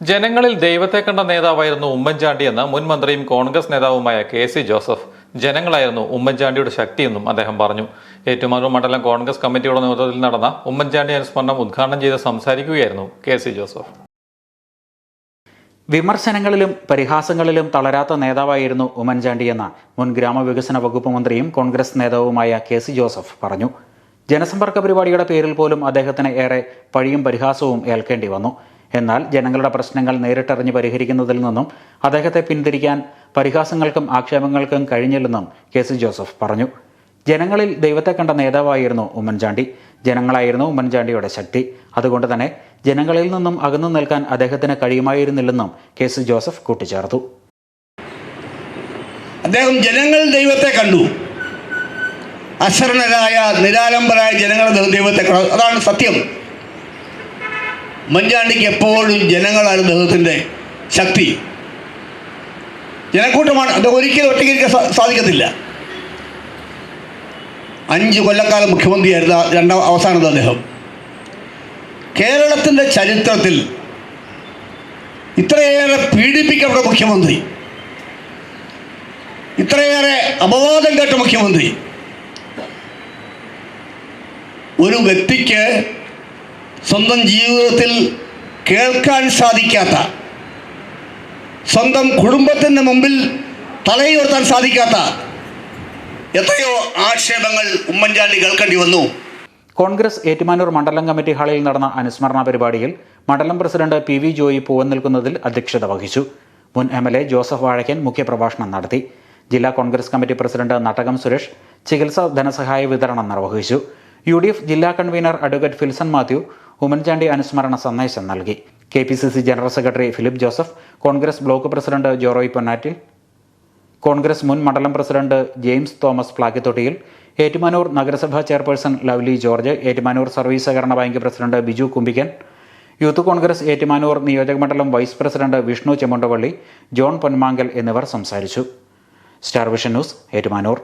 ജനങ്ങളിൽ ദൈവത്തെ കണ്ട നേതാവായിരുന്നു ഉമ്മൻചാണ്ടി എന്ന മുൻ മന്ത്രിയും കോൺഗ്രസ് നേതാവുമായ കെ സി ജോസഫ്. ജനങ്ങളായിരുന്നു ഉമ്മൻചാണ്ടിയുടെ ശക്തിയെന്നും അദ്ദേഹം പറഞ്ഞു. ഏറ്റുമാനൂർ മണ്ഡലം കോൺഗ്രസ് കമ്മിറ്റിയുടെ നേതൃത്വത്തിൽ നടന്ന ഉമ്മൻചാണ്ടി അനുസ്മരണം ഉദ്ഘാടനം ചെയ്ത് സംസാരിക്കുകയായിരുന്നു കെ സി ജോസഫ്. വിമർശനങ്ങളിലും പരിഹാസങ്ങളിലും തളരാത്ത നേതാവായിരുന്നു ഉമ്മൻചാണ്ടി എന്ന് മുൻ ഗ്രാമവികസന വകുപ്പ് മന്ത്രിയും കോൺഗ്രസ് നേതാവുമായ കെ സി ജോസഫ് പറഞ്ഞു. ജനസമ്പർക്ക പരിപാടിയുടെ പേരിൽ പോലും അദ്ദേഹത്തിന് ഏറെ പഴിയും പരിഹാസവും ഏൽക്കേണ്ടി വന്നു. എന്നാൽ ജനങ്ങളുടെ പ്രശ്നങ്ങൾ നേരിട്ടറിഞ്ഞ് പരിഹരിക്കുന്നതിൽ നിന്നും അദ്ദേഹത്തെ പിന്തിരിക്കാൻ പരിഹാസങ്ങൾക്കും ആക്ഷേപങ്ങൾക്കും കഴിഞ്ഞില്ലെന്നും കെ സി ജോസഫ് പറഞ്ഞു. ജനങ്ങളിൽ ദൈവത്തെ കണ്ട നേതാവായിരുന്നു ഉമ്മൻചാണ്ടി. ജനങ്ങളായിരുന്നു ഉമ്മൻചാണ്ടിയുടെ ശക്തി. അതുകൊണ്ട് തന്നെ ജനങ്ങളിൽ നിന്നും അകന്നു നിൽക്കാൻ അദ്ദേഹത്തിന് കഴിയുമായിരുന്നില്ലെന്നും കെ സി ജോസഫ് കൂട്ടിച്ചേർത്തു. അദ്ദേഹം ജനങ്ങൾ ദൈവത്തെ കണ്ടു. അശരണരായ നിരാലംബരായ ജനങ്ങൾ ദൈവത്തെ കണ്ടു. അതാണ് സത്യം. ഉമ്മൻചാണ്ടിക്ക് എപ്പോഴും ജനങ്ങളാണ് അദ്ദേഹത്തിന്റെ ശക്തി. ജനക്കൂട്ടമാണ്. അത് ഒരിക്കലും ഒറ്റയ്ക്ക് സാധിക്കത്തില്ല. അഞ്ച് കൊല്ലക്കാലം മുഖ്യമന്ത്രിയായിരുന്നു രണ്ടാം അവസാനത്ത് അദ്ദേഹം. കേരളത്തിന്റെ ചരിത്രത്തിൽ ഇത്രയേറെ പീഡിപ്പിക്കപ്പെട്ട മുഖ്യമന്ത്രി. ഇത്രയേറെ അപവാദം കേട്ട മുഖ്യമന്ത്രി. ഒരു വ്യക്തിക്ക് സ്വന്തം ജീവിതത്തിൽ കേൾക്കാൻ സാധിക്കാത്ത സ്വന്തം കുടുംബത്തിന്റെ മുമ്പിൽ തലയുയർത്താൻ സാധിക്കാത്ത എത്രയോ ആക്ഷേപങ്ങൾ ഉമ്മൻചാണ്ടി കേൾക്കേണ്ടി വന്നു. കോൺഗ്രസ് ഏറ്റുമാനൂർ മണ്ഡലം കമ്മിറ്റി ഹാളിൽ നടന്ന അനുസ്മരണ പരിപാടിയിൽ മണ്ഡലം പ്രസിഡന്റ് പി വി ജോയി പൂവൻ നിൽക്കുന്നതിൽ അധ്യക്ഷത വഹിച്ചു. മുൻ M L A Joseph Vazhakkan മുഖ്യപ്രഭാഷണം നടത്തി. ജില്ലാ കോൺഗ്രസ് കമ്മിറ്റി പ്രസിഡന്റ് നട്ടകം സുരേഷ് ചികിത്സാ ധനസഹായ വിതരണം നിർവഹിച്ചു. യു ഡി എഫ് ജില്ലാ convener advocate Filson Mathew Oommen Chandy അനുസ്മരണ സന്ദേശം നൽകി. K P C C general secretary Philip Joseph Congress block president Joroy Ponnattil Congress മുൻ മണ്ഡലം president James Thomas Plakkithottiyil Ettumanoor നഗരസഭാ chairperson Lovely George Ettumanoor service സഹകരണ bank president Biju Kumbikkan youth Congress Ettumanoor നിയോജകമണ്ഡലം vice president Vishnu Chemmandavalli John Ponmankal എന്നിവർ സംസാരിച്ചു. Star vision news Ettumanoor.